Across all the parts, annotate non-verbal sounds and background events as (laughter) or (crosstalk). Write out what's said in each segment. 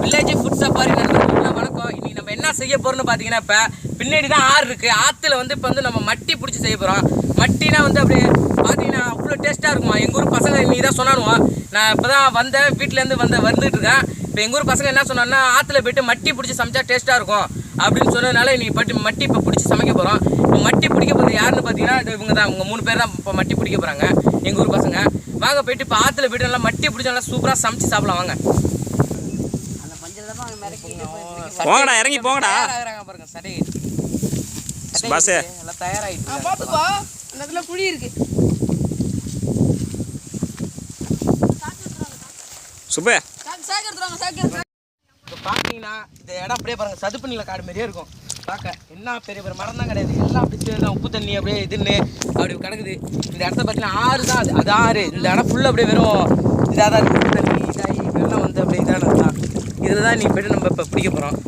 Village food safari நண்பர்களுக்கு வணக்கம். இன்னைக்கு நம்ம என்ன செய்ய போறோம்னு பார்த்தீங்கன்னா இப்போ பின்னாடி தான் ஆறு இருக்கு. ஆற்றுல வந்து இப்போ வந்து நம்ம மட்டி பிடிச்சி செய்ய போகிறோம் மட்டினா வந்து அப்படியே பார்த்தீங்கன்னா அவ்வளோ டேஸ்ட்டாக இருக்குமா? எங்கள் ஊர் பசங்க இன்னைக்கு தான் சொன்னானுவோம் நான் இப்போ தான் வந்தேன் வீட்டிலேருந்து வந்த வந்துட்டு இருக்கேன். இப்போ எங்கள் ஊர் பசங்க என்ன சொன்னாங்கன்னா ஆற்றுல போயிட்டு மட்டி பிடிச்சி சமைச்சா டேஸ்ட்டாக இருக்கும் அப்படின்னு சொன்னதுனால இன்னைக்கு பட்டி மட்டி இப்போ பிடிச்சி சமைக்க போகிறோம் இப்போ மட்டி பிடிக்க போகிறது யாருன்னு பார்த்தீங்கன்னா இவங்க தான். இவங்க மூணு பேர் தான் இப்போ மட்டி பிடிக்க போகிறாங்க எங்கள் ஊர் பசங்க. வாங்க போயிட்டு இப்போ ஆற்றுல போயிட்டு நல்லா மட்டி பிடிச்சி நல்லா சூப்பராக சமைச்சு சாப்பிடலாம். வாங்க. போங்கடா, இறங்கி போங்கடா. பாருங்க சரி. சுபாஷு. எல்லாம் தயாராகிட்டு பாத்துப்பா அந்த இடத்துல குழி இருக்கு. சுப்பு. பார்த்தீங்கன்னா இந்த இடம் அப்படியே பாருங்க சதுப்பு நில காடு மாதிரியே இருக்கும். பார்க்க என்ன பெரிய பெரிய மரம் தான் கிடையாது. எல்லாம் அப்படி உப்பு தண்ணி அப்படியே இதுன்னு அப்படி கிடக்குது. இந்த இடத்த பார்த்தீங்கன்னா ஆறு தான் அது. அது ஆறு. இந்த இடம் ஃபுல்லாக அப்படியே வெறும் இதாக தான் இருக்குது உப்பு தண்ணி இதாகி வெள்ளம் வந்து அப்படியே இதான தான் இதில் தான் நீ போய்ட்டு நம்ம இப்போ பிடிக்க போகிறோம்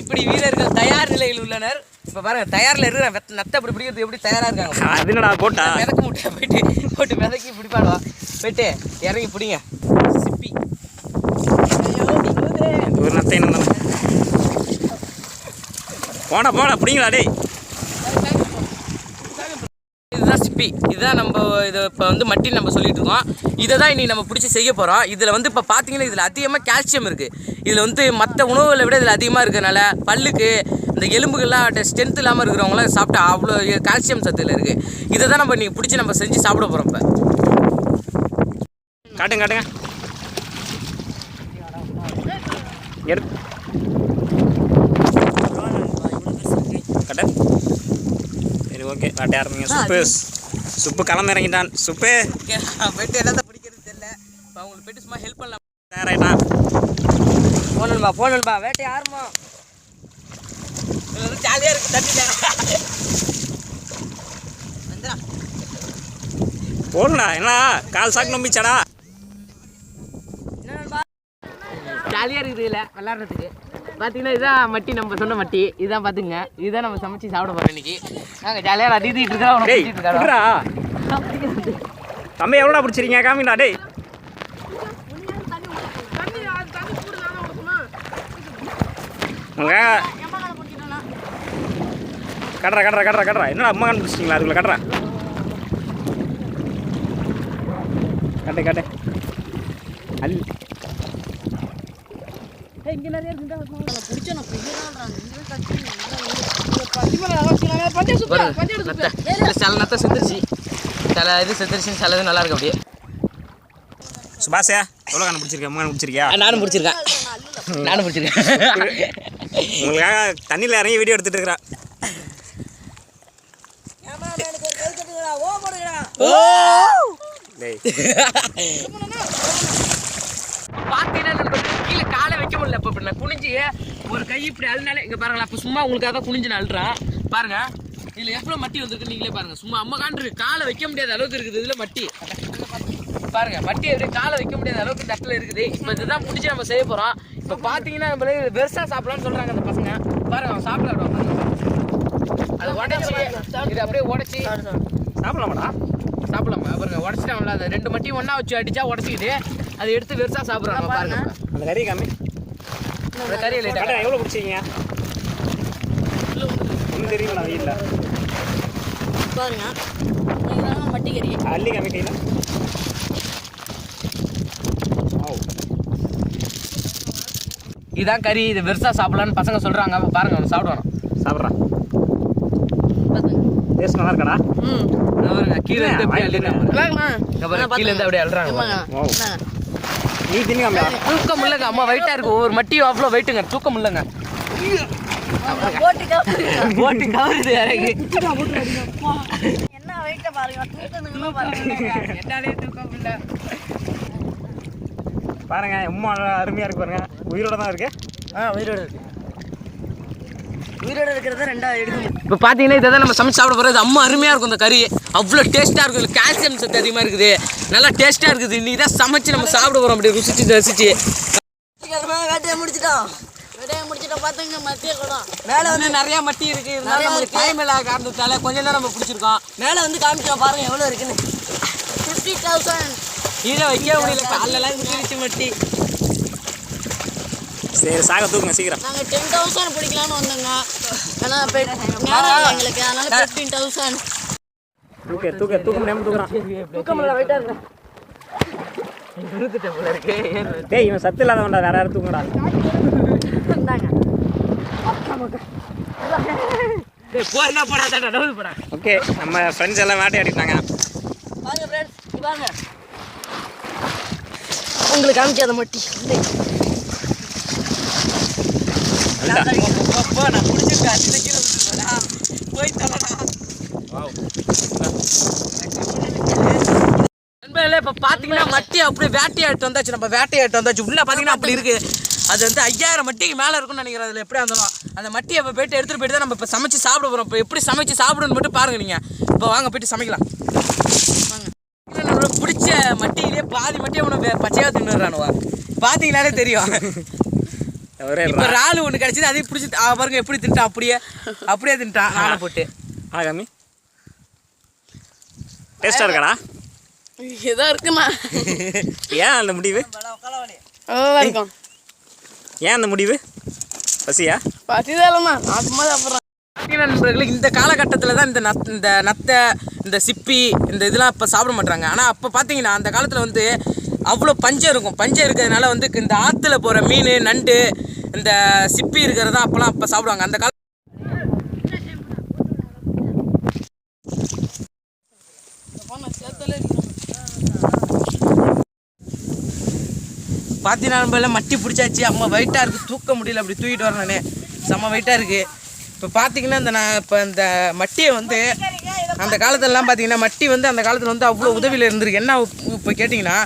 இப்படி வீரர்கள் தயார் நிலையில் உள்ளனர். இப்போ பாருங்க தயாரில் இருக்கிற நத்தை அப்படி பிடிக்கிறது எப்படி தயாராக இருக்காங்க அது என்னடா போட்டா? மிதக்க முட்டையை போயிட்டு போட்டு மிதக்கி பிடிப்பாடுவா போயிட்டு இறங்கி பிடிங்க. சிப்பி. ஒரு நத்தை என்ன போடா போடா பிடிங்களா டேய். இதுதான் சிப்பி. இதுதான் நம்ம இதை இப்போ வந்து மட்டில் நம்ம சொல்லிட்டு இருக்கோம் இதை தான் இன்றைக்கி நம்ம பிடிச்சி செய்ய போகிறோம் இதில் வந்து இப்போ பார்த்தீங்கன்னா இதில் அதிகமாக கால்சியம் இருக்குது இதில் வந்து மற்ற உணவுகளை விட இதில் அதிகமாக இருக்கிறனால பல்லுக்கு இந்த எலும்புகள்லாம் ஸ்ட்ரென்த் இல்லாமல் இருக்கிறவங்களாம் சாப்பிட்டா அவ்வளோ கால்சியம் சத்தில் இருக்குது இதை தான் நம்ம இன்றைக்கி பிடிச்சி நம்ம செஞ்சு சாப்பிட போகிறோம் இப்போ. காட்டுங்க காட்டுங்க. எடுத்து. கட்ட. சரி ஓகே. வாட்டி ஆரம்பிங்க. சுப்பு சுப்பு களம் இறங்கிட்டான் சுப்பு போயிட்டு என்னத்தை பிடிக்கிறது தெரியல. இப்போ அவங்களுக்கு போயிட்டு சும்மா ஹெல்ப் பண்ணலாம். தயாராயிட்டான். போனல்பா போனல்பா வேட்டை யாருமா ஜாலியாக இருக்குது தட்டி போடுடா என்ன? கால் சாக்கு நம்பிச்சாடா? ஜாலியாக இருக்குது இதில் விளாட்றதுக்கு. பார்த்தீங்கன்னா இதுதான் மட்டி நம்ம சொன்ன மட்டி. இதுதான் பார்த்துங்க இதுதான் நம்ம சமைச்சு சாப்பிட போகிறோம் இன்னைக்கு. நாங்கள் ஜாலியாக இருக்கோம் பிடிச்சிட்டு இருக்காரோ விட்றா தம்பி எவ்வளோடா பிடிச்சிருக்கீங்க காமிடா டேய். உங்க கட்டுறா கட்டுறா கட்டுறா கட்டுறா. என்னடா அம்மா கண்டுபிடிச்சிங்களா அதுக்குள்ள கட்டுறா. கட்டு கட்டு. அல் இங்க நிறைய பிடிச்ச நான் சில நத்தை. செத்துருச்சு சில இது செத்துருச்சுன்னு சில இது நல்லா இருக்கு அப்படியே. சுபாஷா எவ்வளோ அம்மா கண்டுபிடிச்சிருக்கியா நானும் பிடிச்சிருக்கேன். நானும் பிடிச்சிருக்கேன். உங்களுக்காக தண்ணியில் இறங்கி வீடியோ எடுத்துட்டு இருக்கிறா. ஓ போடுங்கடா. டேய் பார்த்தீங்கன்னா நம்ம கீழே காலை வைக்க முடியல இப்போ இப்ப நான் குனிஞ்சு ஒரு கை இப்படி அழுனாலே இங்கே பாருங்களா இப்போ சும்மா உங்களுக்காக தான் குனிஞ்சு அழுறான். பாருங்க. இதில் எவ்வளோ மட்டி வந்திருக்கு நீங்களே பாருங்க. சும்மா அம்மா காண்டு காலை வைக்க முடியாத அளவுக்கு இருக்குது இதில் மட்டி. பாருங்க மட்டி அப்படியே காலை வைக்க முடியாத அளவுக்கு தட்டில் இருக்குது. இப்போ இதுதான் பிடிச்சி நம்ம செய்ய போகிறோம் இப்போ பார்த்தீங்கன்னா நம்மளே பெருசாக சாப்பிடலாம்னு சொல்கிறாங்க அந்த பசங்க. பாருங்க அவன் சாப்பிட அதை உடச்சி இது அப்படியே உடச்சி. சாப்பிடலாமாடா? சாப்பிடலாமா? பாருங்க உடச்சிட்டாங்களா அதை ரெண்டு மட்டி ஒன்றா வச்சு அடித்தா உடச்சிக்கிட்டு அதை எடுத்து பெருசாக சாப்பிட்றாங்க பாருங்க. அந்த கறி காமி. லைட்டாக கடை எவ்வளோ பிடிச்சிங்க ஒன்றும் தெரியுங்களா வெயில்ல பாருங்க. இதுதான் மட்டி கறி. அள்ளி காமி கையில் ஓ இதான் கறி இது வெறுசா சாப்பிடலாம்னு பசங்க சொல்றாங்க. அப்ப பாருங்க அவன் சாப்பிடுவான் சாப்பிட்றா. பாத்துங்க. டேஸ்ட் நல்லா இருக்காடா? ம். கீழே இருந்து அப்படியே பாருங்க. கீழே இருந்து அப்படியே அள்ளுறாங்க நீ தின்னு காமியா தூக்கம் இல்லைங்க அம்மா வெயிட்டா இருக்கு ஒவ்வொரு மட்டியும் அவ்வளோ வெயிட்டுங்க தூக்கம் இல்லைங்க போட்டு கவருது இறங்கி. என்ன வெயிட்ட பாருங்க தூக்கத்துக்குள்ள பாருங்க. என்னாலே தூக்கம் இல்லை பாருங்க உம்மா நல்லா அருமையா இருக்கு பாருங்க. உயிரோட தான் இருக்கு. ஆ உயிரோட இருக்கு. உயிரோட இருக்கிறத ரெண்டாவது எடுக்கணும். இப்போ பார்த்தீங்கன்னா இதை தான் நம்ம சமைச்சு சாப்பிட போகிறது அம்மா அருமையாக இருக்கும் இந்த கறி. அவ்வளோ டேஸ்ட்டாக இருக்கும். இதில் கால்சியம் சத்து அதிகமாக இருக்குது. நல்லா டேஸ்ட்டாக இருக்குது. இன்னைக்கு தான் சமைச்சு நம்ம சாப்பிட போகிறோம் அப்படி ருசிச்சு ரசிச்சு. வேட்டையை முடிச்சிட்டோம். வேட்டையை முடிச்சிட்டோம் பார்த்துங்க மத்திய குளம் மேலே வந்து நிறைய மட்டி இருக்கு. நிறைய இருந்தாலும் நமக்கு இருக்கு. டைம் இல்லாத காரணத்தால கொஞ்ச நேரம் நம்ம பிடிச்சிருக்கோம். மேலே வந்து காமிச்சோம். பாருங்க எவ்வளோ இருக்குன்னு. ஃபிஃப்டி தௌசண்ட் கீழே வைக்க முடியல. காலெல்லாம் குத்திருச்சு மட்டி சரி சாக தூக்குங்க சீக்கிரம். நாங்கள் டென் தௌசண்ட் பிடிக்கலாம்னு வந்தோங்க. ஆனால் இப்போ நேரம் எங்களுக்கு. அதனால ஃபிஃப்டீன் தௌசண்ட் தூக்க தூக்க தூக்க முடியாம தூக்குறான். இருந்துட்டேன் போல இருக்கு. டேய் இவன் சத்து இல்லாதவன்டா வேற யாரும் தூங்குடா டேய் போ என்ன போடா தாண்டா டவுன் போடா. ஓகே நம்ம ஃப்ரெண்ட்ஸ் எல்லாம் வேட்டையாடிட்டாங்க பாருங்க ஃப்ரெண்ட்ஸ் பாருங்க உங்களுக்கு காமிக்காத மட்டி போ, போ நான் பிடிச்சிருக்கேன் சின்ன கீழே விட்டுருக்கா போய் தரடா நண்பர்களே இப்போ பார்த்தீங்கன்னா மட்டி அப்படியே வேட்டையாட்டு வந்தாச்சு. நம்ம வேட்டையாட்டு வந்தாச்சு. உள்ளே பார்த்தீங்கன்னா அப்படி இருக்குது அது வந்து ஐயாயிரம் மட்டிக்கு மேலே இருக்கும்னு நினைக்கிறேன் அதில். எப்படியா இருந்தாலும். அந்த மட்டியை இப்போ போயிட்டு எடுத்துகிட்டு போயிட்டு தான் நம்ம இப்போ சமைச்சு சாப்பிட போகிறோம் இப்போ எப்படி சமைச்சு சாப்பிடணும்னு மட்டும் பாருங்க நீங்கள் இப்போ வாங்க போயிட்டு சமைக்கலாம். வாங்க. நம்மளுக்கு பிடிச்ச மட்டியிலே பாதி மட்டியை உனக்கு பச்சையாக தின்னுறானுவா பார்த்தீங்கன்னாலே தெரியும். இப்போ இறால் ஒன்று கிடச்சிது அதையும் பிடிச்சி பாருங்க எப்படி தின்ட்டான் அப்படியே அப்படியே தின்ட்டான் ஆளை போட்டு. ஆ காமி டேஸ்ட்டாக இருக்காடா? ஏதோ இருக்குண்ணா ஏன் அந்த முடிவு? இருக்கும் ஏன் அந்த முடிவு? பசியா? இல்லைண்ணா நான் சும்மா சாப்பிட்றேன். இந்த காலகட்டத்தில் தான் இந்த நத் இந்த நத்தை இந்த சிப்பி இந்த இதெல்லாம் இப்போ சாப்பிட மாட்டாங்க ஆனால் அப்போ பார்த்தீங்கன்னா அந்த காலத்தில் வந்து அவ்வளோ பஞ்சம் இருக்கும். பஞ்சம் இருக்கிறதுனால வந்து இந்த ஆற்றுல போகிற மீன் நண்டு இந்த சிப்பி இருக்கிறதா அப்போலாம் அப்போ சாப்பிடுவாங்க. அந்த கால பார்த்தீங்கன்னா நம்ம மட்டி பிடிச்சாச்சு. அம்மா வெயிட்டாக இருக்குது தூக்க முடியல. அப்படி தூக்கிட்டு வரேன் நானே. செம்ம வெயிட்டாக இருக்குது இப்போ பார்த்தீங்கன்னா இந்த நான் இப்போ இந்த மட்டியை வந்து அந்த காலத்துலலாம் பார்த்தீங்கன்னா மட்டி வந்து அந்த காலத்தில் வந்து அவ்வளோ உதவியில் இருந்திருக்கு. என்ன இப்போ கேட்டிங்கன்னா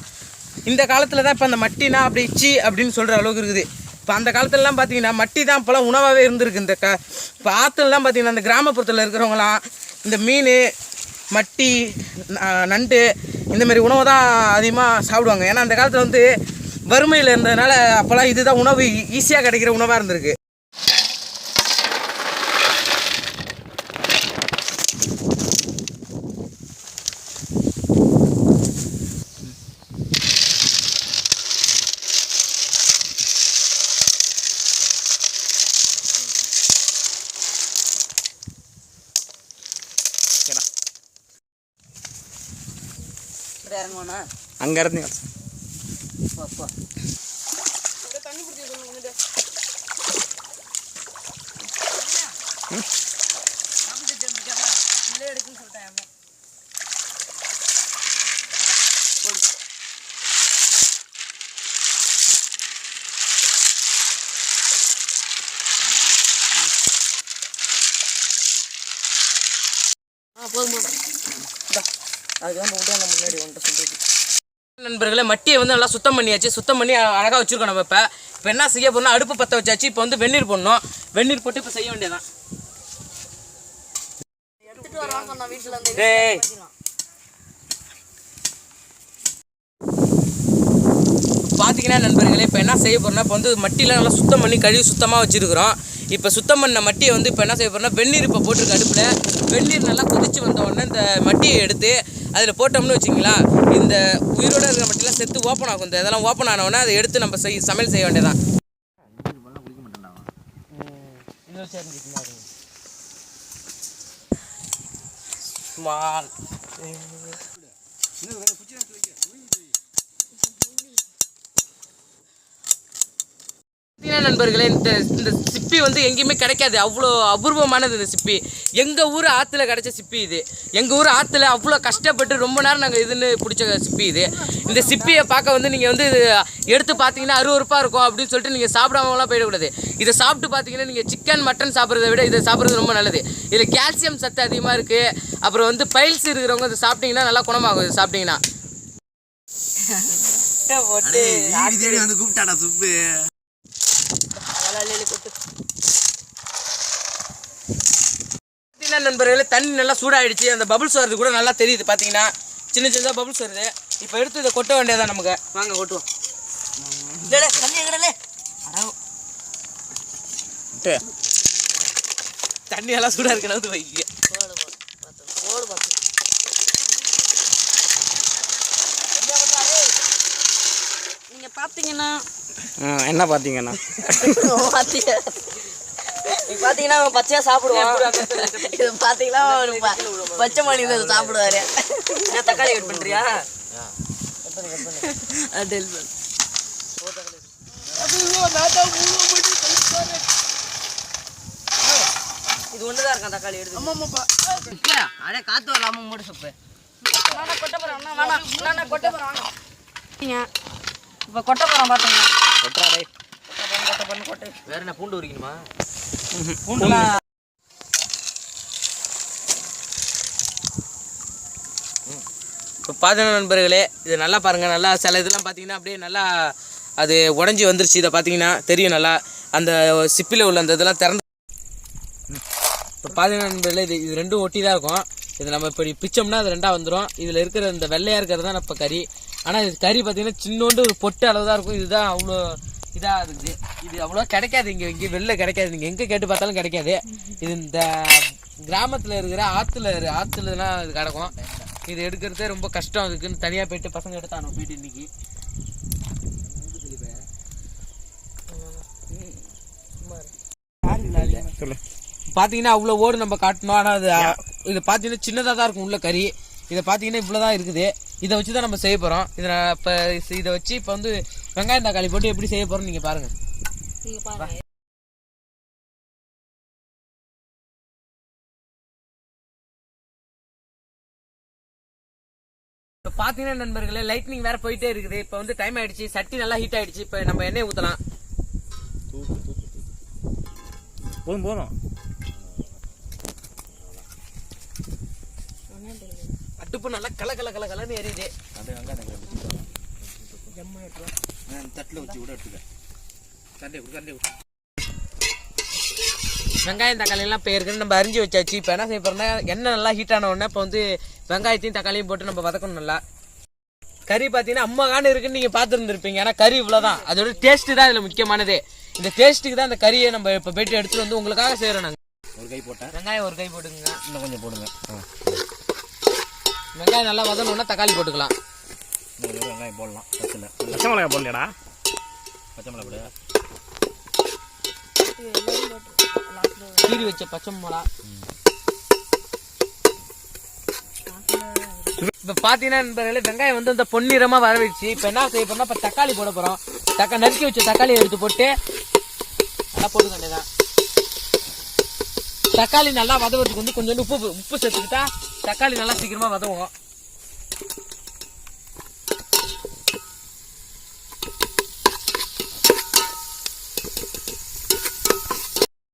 இந்த காலத்தில் தான் இப்போ அந்த மட்டினா அப்படி சி அப்படின்னு சொல்கிற அளவுக்கு இருக்குது. இப்போ அந்த காலத்துலலாம் பார்த்தீங்கன்னா மட்டி தான் இப்போலாம் உணவாகவே இருந்திருக்கு. இந்த க இப்போ ஆற்றுலலாம் பார்த்தீங்கன்னா இந்த கிராமப்புறத்தில் இருக்கிறவங்களாம் இந்த மீன் மட்டி நண்டு இந்த மாதிரி உணவை தான் அதிகமாக சாப்பிடுவாங்க. ஏன்னா அந்த காலத்தில் வந்து வறுமையில் இருந்ததுனால அப்போல்லாம் இதுதான் உணவு ஈஸியாக கிடைக்கிற உணவாக இருந்திருக்கு. இறங்குவாண்ணா அங்கே அதுதான் விட்டாங்க முன்னாடி ஒன்றை சொல்றது. நண்பர்களே மட்டியை வந்து நல்லா சுத்தம் பண்ணியாச்சு. சுத்தம் பண்ணி அழகாக வச்சுருக்கோம் நம்ம இப்போ. இப்போ என்ன செய்ய போறோம்னா அடுப்பு பற்ற வச்சாச்சு. இப்போ வந்து வெந்நீர் போடணும். வெந்நீர் போட்டு இப்போ செய்ய வேண்டியதான் பார்த்தீங்கன்னா நண்பர்களே இப்போ என்ன செய்ய போறோம்னா இப்போ வந்து மட்டியில் நல்லா சுத்தம் பண்ணி கழுவி சுத்தமாக வச்சுருக்குறோம். இப்போ சுத்தம் பண்ண மட்டியை வந்து இப்போ என்ன செய்ய போறோம்னா வெந்நீர் இப்போ போட்டிருக்கு அடுப்பில். வெந்நீர் நல்லா கொதிச்சு வந்த உடனே இந்த மட்டியை எடுத்து அதில் போட்டோம்னு வச்சிங்களா இந்த உயிரோட இருக்கிற மட்டிலாம் செத்து ஓப்பன் ஆகும். இந்த இதெல்லாம் ஓப்பன் ஆன உடனே அதை எடுத்து நம்ம செய் சமையல் செய்ய வேண்டியதான் ஸ்மால் நண்பர்களே இந்த இந்த சிப்பி வந்து எங்கேயுமே கிடைக்காது. அவ்வளோ அபூர்வமானது இந்த சிப்பி. எங்கள் ஊர் ஆற்றுல கிடைச்ச சிப்பி இது. எங்கள் ஊர் ஆற்றுல அவ்வளோ கஷ்டப்பட்டு ரொம்ப நேரம் நாங்கள் இதுன்னு பிடிச்ச சிப்பி இது. இந்த சிப்பியை பார்க்க வந்து நீங்கள் வந்து இது எடுத்து பார்த்தீங்கன்னா அருவருப்பாக இருக்கும் அப்படின்னு சொல்லிட்டு நீங்கள் சாப்பிடாமலாம் போயிடக்கூடாது. இதை சாப்பிட்டு பார்த்தீங்கன்னா நீங்கள் சிக்கன் மட்டன் சாப்பிட்றத விட இதை சாப்பிட்றது ரொம்ப நல்லது. இதில் கால்சியம் சத்து அதிகமாக இருக்குது அப்புறம் வந்து பைல்ஸ் இருக்கிறவங்க இதை சாப்பிட்டீங்கன்னா நல்லா குணமாகும் இது சாப்பிட்டீங்கன்னா. (laughs) தேடி வந்து கூப்பிட்டாடா சுப்பு. பார்த்தீங்கன்னா நண்பர்களே தண்ணி நல்லா சூடாயிடுச்சு. அந்த பபுள்ஸ் வர்றது கூட நல்லா தெரியுது. பார்த்தீங்கன்னா சின்ன சின்னதாக பபுள்ஸ் வருது. இப்போ எடுத்து இதை கொட்ட வேண்டியதான் நமக்கு. வாங்க கொட்டுவோம். தண்ணி எல்லாம் சூடாக இருக்கு வந்து வைக்க போடு போடு பார்த்து போடு பார்த்து பார்த்தீங்கன்னா ம், என்ன நீ பாத்தீங்கன்னா அவன் பச்சையா சாப்பிடுவான். இது பாத்தீங்கன்னா அவன் பச்சை மணியில் சாப்பிடுவாரு. என்ன தக்காளி கட் பண்றியா? அது help பண்ணு. இது ஒண்ணுதான் இருக்கான் தக்காளி எடுத்து. அடே காத்து வரலாம மூடு சப்பு. நானா கொட்ட போறேன் அண்ணா, வேணாம். நானா கொட்ட வாங்க. இப்ப கொட்ட பாத்தீங்க கொட்டுறாடே வேற என்ன பூண்டு உரிக்கணுமா? இப்போ பார்த்தீங்கன்னா நண்பர்களே இது நல்லா பாருங்கள் நல்லா சில இதெல்லாம் பார்த்தீங்கன்னா அப்படியே நல்லா அது உடஞ்சி வந்துருச்சு இதை பார்த்தீங்கன்னா தெரியும் நல்லா. அந்த சிப்பில் உள்ள அந்த இதெல்லாம் திறந்து இப்போ பார்த்தீங்கன்னா நண்பர்களே இது இது ரெண்டும் ஒட்டி தான் இருக்கும். இது நம்ம இப்படி பிச்சோம்னா அது ரெண்டாக வந்துடும் இதில் இருக்கிற இந்த வெள்ளையாக இருக்கிறது தான் இப்போ கறி. ஆனால் இது கறி பார்த்தீங்கன்னா சின்னோண்டு ஒரு பொட்டு அளவு தான் இருக்கும். இதுதான் அவ்வளோ இதாக இருக்குது. இது அவ்வளோ கிடைக்காது இங்கே. இங்கே வெளில கிடைக்காது. நீங்கள் எங்கே கேட்டு பார்த்தாலும் கிடைக்காது. இது இந்த கிராமத்தில் இருக்கிற ஆற்றுல ஆற்றுலலாம் இது கிடக்கும். இது எடுக்கிறதே ரொம்ப கஷ்டம். அதுக்குன்னு தனியாக போயிட்டு பசங்க எடுத்தானோ போயிட்டு இன்னைக்கு. சொல்லு. பார்த்தீங்கன்னா அவ்வளோ ஓடு நம்ம காட்டணும். ஆனால் அது இது பார்த்தீங்கன்னா சின்னதாக தான் இருக்கும் உள்ள கறி. இதை பார்த்தீங்கன்னா இவ்வளோ தான் இருக்குது. இதை வச்சு தான் நம்ம செய்ய போகிறோம் இதை இப்போ இதை வச்சு இப்போ வந்து வெங்காயம் தக்காளி போட்டு எப்படி செய்ய போகிறோம் நீங்கள் பாருங்கள் நீங்க பாருங்க. இப்போ பார்த்தீங்கன்னா நண்பர்களே லைட்னிங் வேற போயிட்டே இருக்குது. இப்போ வந்து டைம் ஆயிடுச்சு. சட்டி நல்லா ஹீட் ஆயிடுச்சு. இப்போ நம்ம எண்ணெய் ஊற்றலாம் போதும் போதும். அடுப்பு நல்லா கல கல கல கலன்னு எரியுது தட்டில் வச்சு கூட எடுத்துக்க. கண்டே விடு கண்டே விடு வெங்காயம் தக்காளி எல்லாம் ஏற்கனவே நம்ம அரிஞ்சு வச்சாச்சு. இப்போ என்ன செய்ய எண்ணெய் நல்லா ஹீட் ஆன உடனே இப்போ வந்து வெங்காயத்தையும் தக்காளியும் போட்டு நம்ம வதக்கணும் நல்லா. கறி பார்த்தீங்கன்னா அம்மா காணு இருக்குன்னு நீங்கள் பார்த்துருந்துருப்பீங்க ஏன்னா கறி இவ்வளோதான் அதோட டேஸ்ட் தான் இதில் முக்கியமானது. இந்த டேஸ்ட்டுக்கு தான் இந்த கறியை நம்ம இப்போ போயிட்டு எடுத்துட்டு வந்து உங்களுக்காக செய்கிறோம் நாங்கள் ஒரு கை போட்டேன். வெங்காயம் ஒரு கை போட்டுங்க இன்னும் கொஞ்சம் போடுங்க. வெங்காயம் நல்லா வதங்கணுன்னா தக்காளி போட்டுக்கலாம். வெங்காயம் போடலாம் பத்தில் பச்சை மிளகா போடலடா பச்சை மிளகா போடு. கீறி வச்ச பச்சை மிளகா. இப்போ பார்த்தீங்கன்னா நண்பர்களே, வெங்காயம் வந்து இந்த பொன்னிறமா வரவிச்சு இப்போ என்ன செய்ய போறோம்னா இப்போ தக்காளி போட போறோம். தக்கா நறுக்கி வச்ச தக்காளி எடுத்து போட்டு நல்லா போட்டு வேண்டியதான் தக்காளி நல்லா வதவறதுக்கு வந்து கொஞ்சம் உப்பு உப்பு சேர்த்துக்கிட்டா தக்காளி நல்லா சீக்கிரமா வதவும்.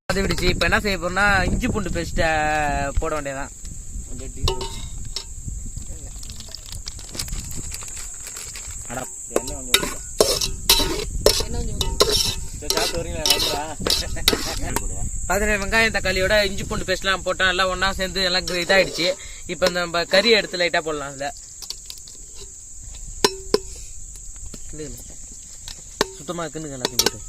வதவிடுச்சு. இப்போ என்ன செய்ய போறோம்னா இஞ்சி பூண்டு பேஸ்ட்டை போட வேண்டியதான் வந்து எண்ணெய் கொஞ்சம் பதினேழு வெங்காயம் தக்காளியோட இஞ்சி பூண்டு பேஸ்ட்லாம் போட்டோம் எல்லாம் ஒன்றா சேர்ந்து எல்லாம் இதாயிடுச்சு. இப்போ நம்ம கறி எடுத்து லைட்டாக போடலாம் அதில். சுத்தமாக இருக்குன்னு எல்லாத்தையும் போட்டு.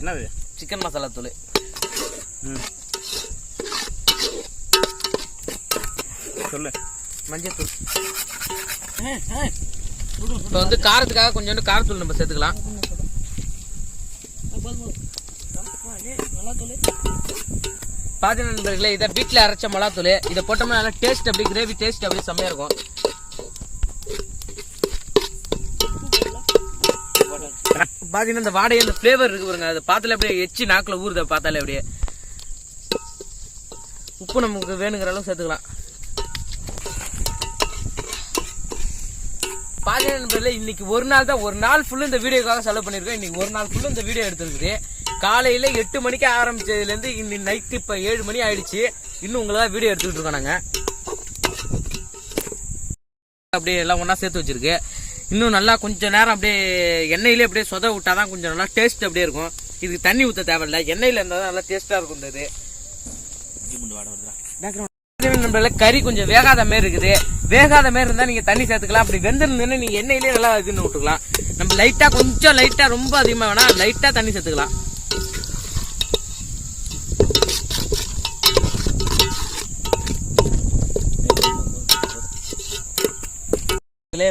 என்னது? சிக்கன் மசாலா தூள். சொல்லு. மஞ்சள் தூள். இப்போ வந்து காரத்துக்காக கொஞ்சோண்டு காரத்தூள் நம்ம சேர்த்துக்கலாம். பாத்தீங்கன்னா நண்பர்களே இதை வீட்டில் அரைச்ச மிளகாத்தூள். இதை போட்டோம்னா நல்லா டேஸ்ட் அப்படியே கிரேவி டேஸ்ட் அப்படியே செம்மையாக இருக்கும். பாத்தீங்கன்னா இந்த வாடகை இந்த ஃப்ளேவர் இருக்கு பாருங்க. அதை பார்த்தாலே அப்படியே எச்சி நாக்கில் ஊறுதை பார்த்தாலே அப்படியே. உப்பு நமக்கு வேணுங்கிற அளவு சேர்த்துக்கலாம். பாத்தீங்கன்னா நண்பர்களே, இன்னைக்கு ஒரு நாள் தான் ஒரு நாள் ஃபுல்லு இந்த வீடியோக்காக செலவு பண்ணியிருக்கோம். இன்னைக்கு ஒரு நாள் ஃபுல்லு இந்த வீடியோ எடுத்துருக்குது. காலையில எட்டு மணிக்கு ஆரம்பிச்சதுலேருந்து இன்னைக்கு நைட்டு இப்போ ஏழு மணி ஆயிடுச்சு. இன்னும் உங்களாக வீடியோ எடுத்துக்கிட்டு இருக்கோம் நாங்கள் அப்படியே எல்லாம் ஒன்றா சேர்த்து வச்சிருக்கு. இன்னும் நல்லா கொஞ்சம் நேரம் அப்படியே எண்ணெயிலே அப்படியே சொத விட்டா தான் கொஞ்சம் நல்லா டேஸ்ட் அப்படியே இருக்கும். இதுக்கு தண்ணி ஊற்ற தேவையில்லை. எண்ணெயில் இருந்தால் தான் நல்லா டேஸ்ட்டாக இருக்கும் இந்த இது. கறி கொஞ்சம் வேகாத மாரி இருக்குது. வேகாத மாரி இருந்தா நீங்க தண்ணி சேர்த்துக்கலாம். அப்படி வெந்திருந்தேன்னு நீங்க எண்ணெயிலே நல்லா இதுன்னு விட்டுக்கலாம். நம்ம லைட்டா கொஞ்சம் லைட்டா ரொம்ப அதிகமா வேணா லைட்டா தண்ணி சேர்த்துக்கலாம்.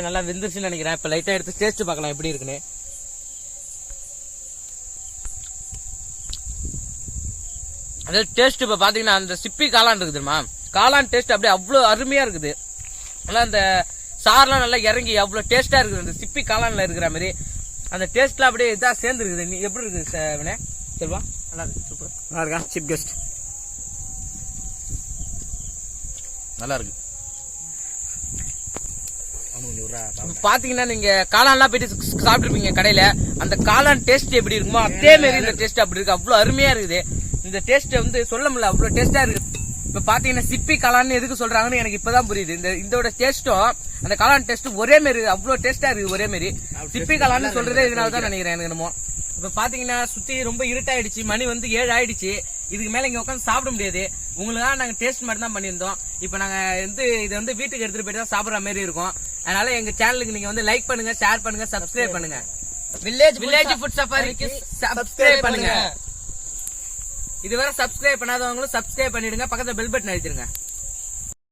நல்லா வெந்துருச்சுன்னு நினைக்கிறேன். இப்ப லைட்டா எடுத்து டேஸ்ட் பார்க்கலாம் எப்படி இருக்குன்னு. அதாவது டேஸ்ட் இப்போ பார்த்தீங்கன்னா அந்த சிப்பி காளான் இருக்குது தெரியுமா? காளான் டேஸ்ட் அப்படியே அவ்வளோ அருமையாக இருக்குது. நல்லா அந்த சாரெலாம் நல்லா இறங்கி அவ்வளோ டேஸ்ட்டாக இருக்குது. அந்த சிப்பி காளானில் இருக்கிற மாதிரி. அந்த டேஸ்ட்லாம் அப்படியே இதாக சேர்ந்துருக்குது. நீ எப்படி இருக்குது வினே செல்வா? நல்லா இருக்கு சூப்பர் நல்லா இருக்கா? சீப் கெஸ்ட் நல்லா இருக்கு. பாத்தீங்கன்னா நீங்க காளான்லாம் போயிட்டு சாப்பிட்டுருப்பீங்க கடையில. அந்த காளான் டேஸ்ட் எப்படி இருக்குமோ அதே மாதிரி இந்த டேஸ்ட் அப்படி இருக்கு. அவ்வளவு அருமையா இருக்குது. இந்த டேஸ்ட் வந்து சொல்ல முடியல அவ்வளவு டேஸ்டா இருக்கு. இப்ப பாத்தீங்கன்னா சிப்பி காளான் எதுக்கு சொல்றாங்கன்னு எனக்கு இப்பதான் புரியுது. இந்த இதோட டேஸ்ட்டும் அந்த காளான் டேஸ்ட் ஒரே மாதிரி அவ்வளவு டேஸ்டா இருக்கு ஒரே மாதிரி சிப்பி காளான்னு சொல்றதே இதனால தான் நினைக்கிறேன் எனக்கு என்னமோ. இப்ப பாத்தீங்கன்னா சுத்தி ரொம்ப இருட்டாயிடுச்சு மணி வந்து ஏழு ஆயிடுச்சு இதுக்கு மேல இங்க உட்காந்து சாப்பிட முடியாது. உங்களுக்காக நாங்க டேஸ்ட் மட்டும் தான் பண்ணியிருந்தோம். இப்ப நாங்க வந்து இதை வந்து வீட்டுக்கு எடுத்துட்டு போயிட்டு தான் சாப்பிடுற மாதிரி இருக்கும். அதனால எங்க சேனலுக்கு நீங்க வந்து லைக் பண்ணுங்க ஷேர் பண்ணுங்க சப்ஸ்கிரைப் பண்ணுங்க. வில்லேஜ் வில்லேஜ் ஃபுட் சஃபாரிக்கு சப்ஸ்கிரைப் பண்ணுங்க. இதுவரை சப்ஸ்கிரைப் பண்ணாதவங்களும் சப்ஸ்கிரைப் பண்ணிடுங்க. பக்கத்துல பெல் பட்டன் அழுத்திருங்க